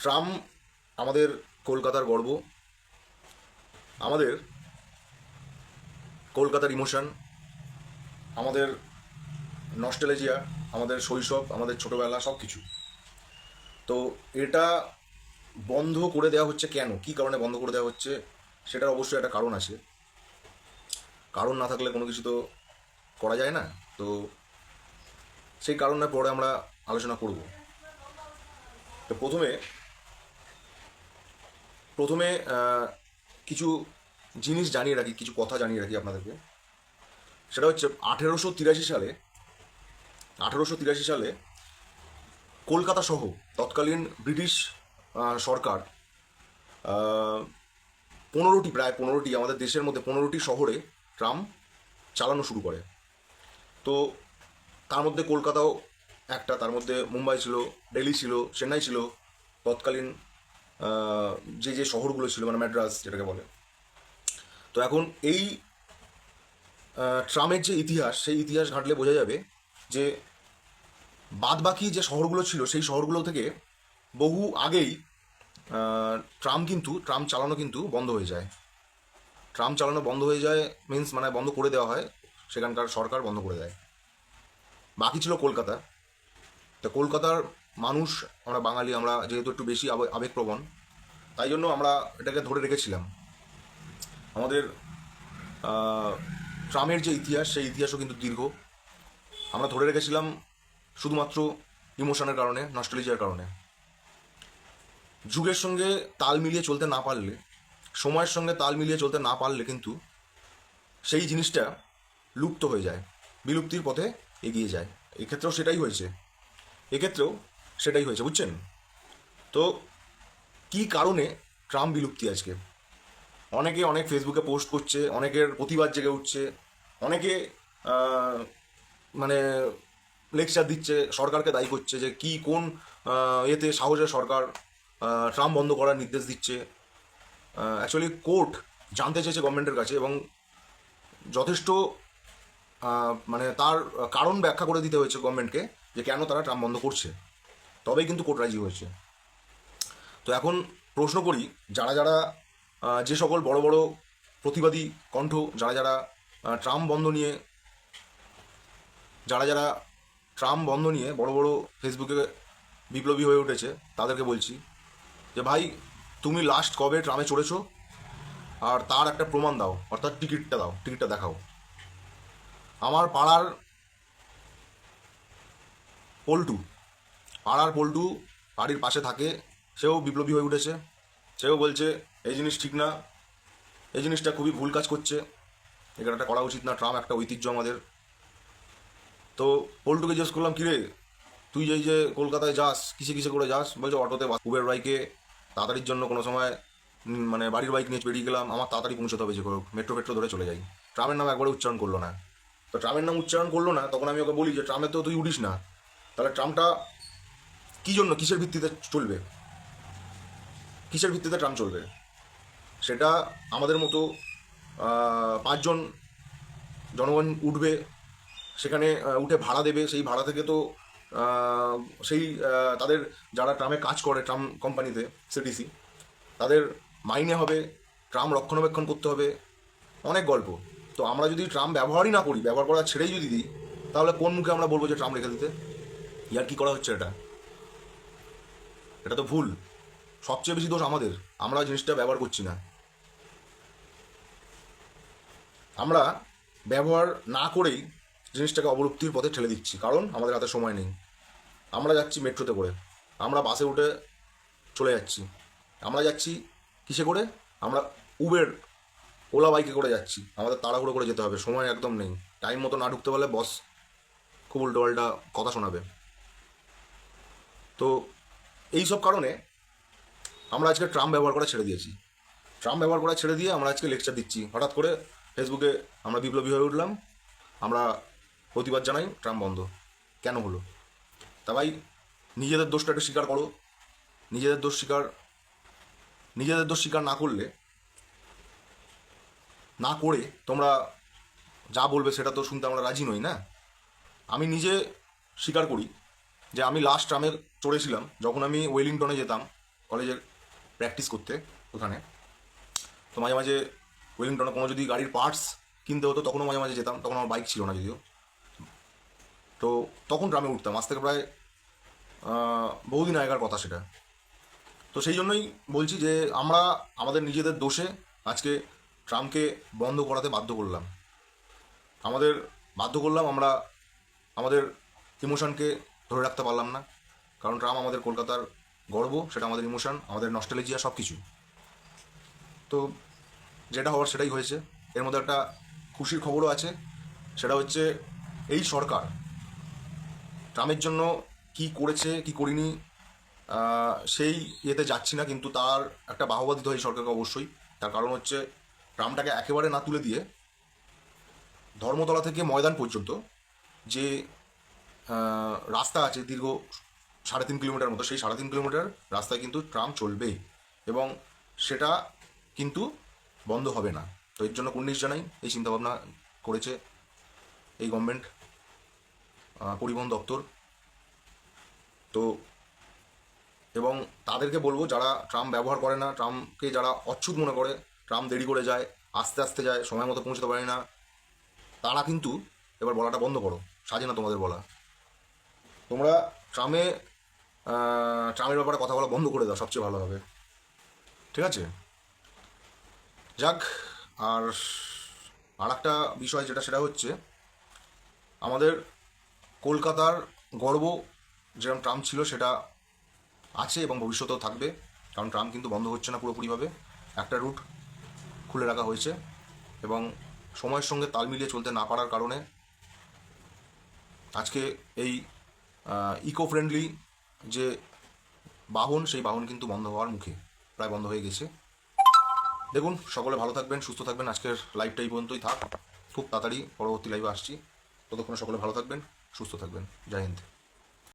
Tram আমাদের কলকাতার গর্ব, আমাদের কলকাতার ইমোশন, আমাদের নস্টেলেজিয়া, আমাদের শৈশব, আমাদের ছোটোবেলা সব কিছু তো এটা বন্ধ করে দেওয়া হচ্ছে কেন? কি কারণে বন্ধ করে দেওয়া হচ্ছে? সেটার অবশ্যই একটা কারণ আছে। কারণ না থাকলে কোনো কিছু তো করা যায় না। তো সেই কারণটা পরে আমরা আলোচনা করব। তো প্রথমে প্রথমে কিছু জিনিস জানিয়ে রাখি, কিছু কথা জানিয়ে রাখি আপনাদেরকে। সেটা হচ্ছে, আঠেরোশো তিরাশি সালে, আঠেরোশো তিরাশি সালে কলকাতা সহ তৎকালীন ব্রিটিশ সরকার পনেরোটি, প্রায় পনেরোটি, আমাদের দেশের মধ্যে পনেরোটি শহরে ট্রাম চালানো শুরু করে। তো তার মধ্যে কলকাতাও একটা, তার মধ্যে মুম্বাই ছিল, দিল্লি ছিল, চেন্নাই ছিল, তৎকালীন যে যে শহরগুলো ছিল মানে ম্যাড্রাস যেটাকে বলে। তো এখন এই ট্রামের যে ইতিহাস, সেই ইতিহাস ঘাঁটলে বোঝা যাবে যে বাদবাকি যে শহরগুলো ছিল, সেই শহরগুলো থেকে বহু আগেই ট্রাম কিন্তু, ট্রাম চালানো কিন্তু বন্ধ হয়ে যায়। ট্রাম চালানো বন্ধ হয়ে যায় মিন্স মানে বন্ধ করে দেওয়া হয়, সেখানকার সরকার বন্ধ করে দেয়। বাকি ছিল কলকাতা। তো কলকাতার মানুষ, আমরা বাঙালি, আমরা যেহেতু একটু বেশি আবে- আবেগপ্রবণ, তাই জন্য আমরা এটাকে ধরে রেখেছিলাম। আমাদের ট্রামের যে ইতিহাস, সেই ইতিহাসও কিন্তু দীর্ঘ। আমরা ধরে রেখেছিলাম শুধুমাত্র ইমোশনের কারণে, নস্টলিজিয়ার কারণে। যুগের সঙ্গে তাল মিলিয়ে চলতে না পারলে, সময়ের সঙ্গে তাল মিলিয়ে চলতে না পারলে কিন্তু সেই জিনিসটা লুপ্ত হয়ে যায়, বিলুপ্তির পথে এগিয়ে যায়। এক্ষেত্রেও সেটাই হয়েছে। এক্ষেত্রেও সেটাই হয়েছে, বুঝছেন? তো কি কারণে ট্রাম বিলুপ্তি আজকে? অনেকে অনেক ফেসবুকে পোস্ট করছে, অনেকের প্রতিবাদ জেগে উঠছে, অনেকে মানে লেকচার দিচ্ছে, সরকারকে দায়ী করছে যে কি কোন এতে সাহসে সরকার ট্রাম বন্ধ করার নির্দেশ দিচ্ছে। অ্যাকচুয়ালি কোর্ট জানতে চেয়েছে গভর্নমেন্টের কাছে এবং যথেষ্ট মানে তার কারণ ব্যাখ্যা করে দিতে হয়েছে গভর্নমেন্টকে যে কেন তারা ট্রাম বন্ধ করছে। তবেই কিন্তু কোর্ট রাজি হয়েছে। তো এখন প্রশ্ন করি, যারা যারা যে সকল বড় বড় প্রতিবাদী কণ্ঠ, যারা যারা ট্রাম বন্ধ নিয়ে, যারা যারা ট্রাম বন্ধ নিয়ে বড় বড় ফেসবুকে বিপ্লবী হয়ে উঠেছে, তাদেরকে বলছি যে, ভাই, তুমি লাস্ট কবে ট্রামে চড়েছো? আর তার একটা প্রমাণ দাও, অর্থাৎ টিকিটটা দাও, টিকিটটা দেখাও। আমার পাড়ার পল্টু পাড়ার পল্টু বাড়ির পাশে থাকে। সেও বিপ্লবী হয়ে উঠেছে। সেও বলছে, এই জিনিস ঠিক না। এই জিনিসটা খুবই ভুল কাজ করছে। এখানে একটা করা উচিত না। ট্রাম একটা ঐতিহ্য আমাদের। তো পল্টুকে জিজ্ঞেস করলাম, কিরে, তুই যেই যে কলকাতায় যাস, কিসে কিসে করে যাস? বলছে, অটোতে উবের বাইকে তাড়াতাড়ির জন্য কোনো সময় মানে বাড়ির বাইক নিয়ে বেরিয়ে গেলাম। আমার তাড়াতাড়ি পৌঁছতে হবে যে করে মেট্রো ফেট্রো ধরে চলে যাই। ট্রামের নাম একবারে উচ্চারণ করল না। তো ট্রামের নাম উচ্চারণ করল না, তখন আমি ওকে বলি যে, ট্রামে তো তুই উঠিস না। তাহলে ট্রামটা কী জন্য কিসের ভিত্তিতে চলবে? কিসের ভিত্তিতে ট্রাম চলবে? সেটা আমাদের মতো পাঁচজন জনগণ উঠবে, সেখানে উঠে ভাড়া দেবে, সেই ভাড়া থেকে তো সেই তাদের যারা ট্রামে কাজ করে, ট্রাম কোম্পানিতে সিটিসি তাদের মাইনে হবে, ট্রাম রক্ষণাবেক্ষণ করতে হবে, অনেক গল্প। তো আমরা যদি ট্রাম ব্যবহারই না করি, ব্যবহার করা ছেড়েই যদি দিই, তাহলে কোন মুখে আমরা বলব যে ট্রাম রেখে দিতে? ইয়ার কি করা হচ্ছে এটা? এটা তো ভুল। সবচেয়ে বেশি দোষ আমাদের। আমরা জিনিসটা ব্যবহার করছি না। আমরা ব্যবহার না করেই জিনিসটাকে অবলুপ্তির পথে ঠেলে দিচ্ছি, কারণ আমাদের হাতে সময় নেই। আমরা যাচ্ছি মেট্রোতে করে। আমরা বাসে উঠে চলে যাচ্ছি। আমরা যাচ্ছি কিসে করে? আমরা উবের ওলা বাইকে করে যাচ্ছি। আমাদের তাড়াহুড়ো করে যেতে হবে। সময় একদম নেই। টাইম মতো না ঢুকতে পারলে বস খুব উল্টো পাল্টা কথা শোনাবে। তো এই সব কারণে আমরা আজকে ট্রাম ব্যবহার করা ছেড়ে দিয়েছি। ট্রাম ব্যবহার করা ছেড়ে দিয়ে আমরা আজকে লেকচার দিচ্ছি। হঠাৎ করে ফেসবুকে আমরা বিপ্লবী হয়ে উঠলাম। আমরা প্রতিবাদ জানাই ট্রাম বন্ধ। কেন হলো? তা ভাই, নিজেদের দোষটা একটু স্বীকার করো। নিজেদের দোষ স্বীকার, নিজেদের দোষ স্বীকার না করলে, না করে তোমরা যা বলবে সেটা তো শুনতে আমরা রাজি নই, না? আমি নিজে স্বীকার করি। যে আমি লাস্ট ট্রামে চড়েছিলাম, যখন আমি ওয়েলিংটনে যেতাম, কলেজের প্র্যাকটিস করতে ওখানে। তো মাঝে মাঝে ওয়েলিংটনে কোনো যদি গাড়ির পার্টস কিনতে হতো, তখনও মাঝে মাঝে যেতাম, তখন আমার বাইক ছিল না যদিও। তো তখন ট্রামে উঠতাম, আজ থেকে প্রায় বহুদিন আগেকার কথা সেটা। তো সেই জন্যই বলছি যে আমরা আমাদের নিজেদের দোষে আজকে ট্রামকে বন্ধ করাতে বাধ্য করলাম। আমাদের বাধ্য করলাম আমরা আমাদের ইমোশনকে ধরে রাখতে পারলাম না। কারণ ট্রাম আমাদের কলকাতার গর্ব, সেটা আমাদের ইমোশন আমাদের নস্টালজিয়া সব কিছু তো যেটা হওয়ার সেটাই হয়েছে। এর মধ্যে একটা খুশির খবরও আছে। সেটা হচ্ছে এই সরকার ট্রামের জন্য কি করেছে, কি করিনি সেই ইয়েতে যাচ্ছি না, কিন্তু তার একটা বাহবা দিতে হয় সরকারকে অবশ্যই। তার কারণ হচ্ছে ট্রামটাকে একেবারে না তুলে দিয়ে ধর্মতলা থেকে ময়দান পর্যন্ত যে রাস্তা আছে দীর্ঘ সাড়ে তিন কিলোমিটার মতো। সেই সাড়ে তিন কিলোমিটার রাস্তায় কিন্তু ট্রাম চলবেই এবং সেটা কিন্তু বন্ধ হবে না। তো এর জন্য কুর্নিশ জানাই, এই চিন্তাভাবনা করেছে এই গভর্নমেন্ট পরিবহন দপ্তর। তো এবং তাদেরকে বলব, যারা ট্রাম ব্যবহার করে না, ট্রামকে যারা অচ্ছুত মনে করে, ট্রাম দেরি করে যায়, আস্তে আস্তে যায়, সময় মতো পৌঁছতে পারে না, তারা কিন্তু এবার বলাটা বন্ধ করো। সাজে না তোমাদের বলা। তোমরা ট্রামে ট্রামের ব্যাপারে কথা বলা বন্ধ করে দাও, সবচেয়ে ভালো হবে। ঠিক আছে? যাক, আর আর একটা বিষয় যেটা, সেটা হচ্ছে আমাদের কলকাতার গর্ব, যেরকম ট্রাম ছিল, সেটা আছে এবং ভবিষ্যতেও থাকবে। কারণ ট্রাম কিন্তু বন্ধ হচ্ছে না পুরোপুরিভাবে। একটা রুট খুলে রাখা হয়েছে এবং সময়ের সঙ্গে তাল মিলিয়ে চলতে না পারার কারণে আজকে এই ইকো ফ্রেন্ডলি যে বাহন, সেই বাহন কিন্তু বন্ধ হওয়ার মুখে প্রায় বন্ধ হয়ে গেছে। দেখুন, সকলে ভালো থাকবেন, সুস্থ থাকবেন। আজকের লাইভটা এই পর্যন্তই থাক। খুব তাড়াতাড়ি পরবর্তী লাইভে আসছি। ততক্ষণে সকলে ভালো থাকবেন, সুস্থ থাকবেন। জয় হিন্দ।